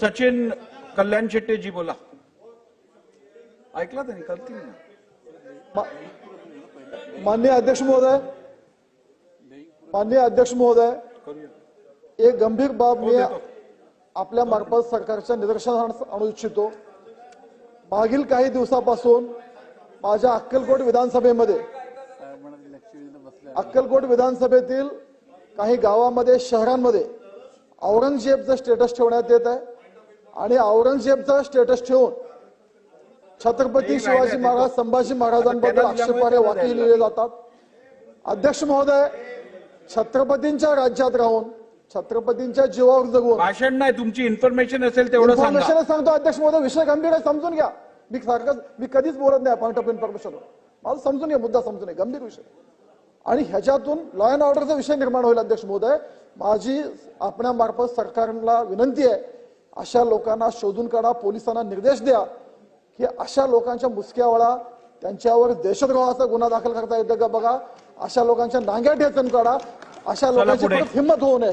सचिन कल्याण शेट्टे जी बोला. ऐकला त्यांनी? करतील ना. माननीय अध्यक्ष महोदय माननीय अध्यक्ष महोदय एक गंभीर बाब मी. आपल्या मार्फत सरकारच्या निदर्शनास आणू इच्छितो. मागील काही दिवसापासून माझ्या अक्कलकोट विधानसभेमध्ये अक्कलकोट विधानसभेतील काही गावामध्ये शहरांमध्ये औरंगजेबचं स्टेटस ठेवण्यात येत आहे. आणि औरंगजेबचं स्टेटस ठेवून छत्रपती शिवाजी महाराज संभाजी महाराजांबद्दल आक्षेपार्ह वाक्य लिहिले जातात. अध्यक्ष महोदय छत्रपतींच्या राज्यात राहून छत्रपतींच्या जीवावर जगून भाषण नाही तुमची इन्फॉर्मेशन असेल तेवढं इन्फॉर्मेशन सांगतो अध्यक्ष महोदय विषय गंभीर आहे समजून घ्या. मी सारखं मी कधीच बोलत नाही पॉईंट ऑफ इन्फॉर्मेशन माझं समजून घ्या मुद्दा समजून घ्या गंभीर विषय. आणि ह्याच्यातून लॉ अँड ऑर्डरचा विषय निर्माण होईल अध्यक्ष महोदय. माझी आपणामार्फत सरकारला विनंती आहे अशा लोकांना शोधून काढा पोलिसांना निर्देश द्या की अशा लोकांच्या मुसक्यावळा त्यांच्यावर देशद्रोहाचा गुन्हा दाखल करता येतं का बघा. अशा लोकांच्या नांग्या ठेचून काढा. अशा लोकांची हिंमत होऊ नये.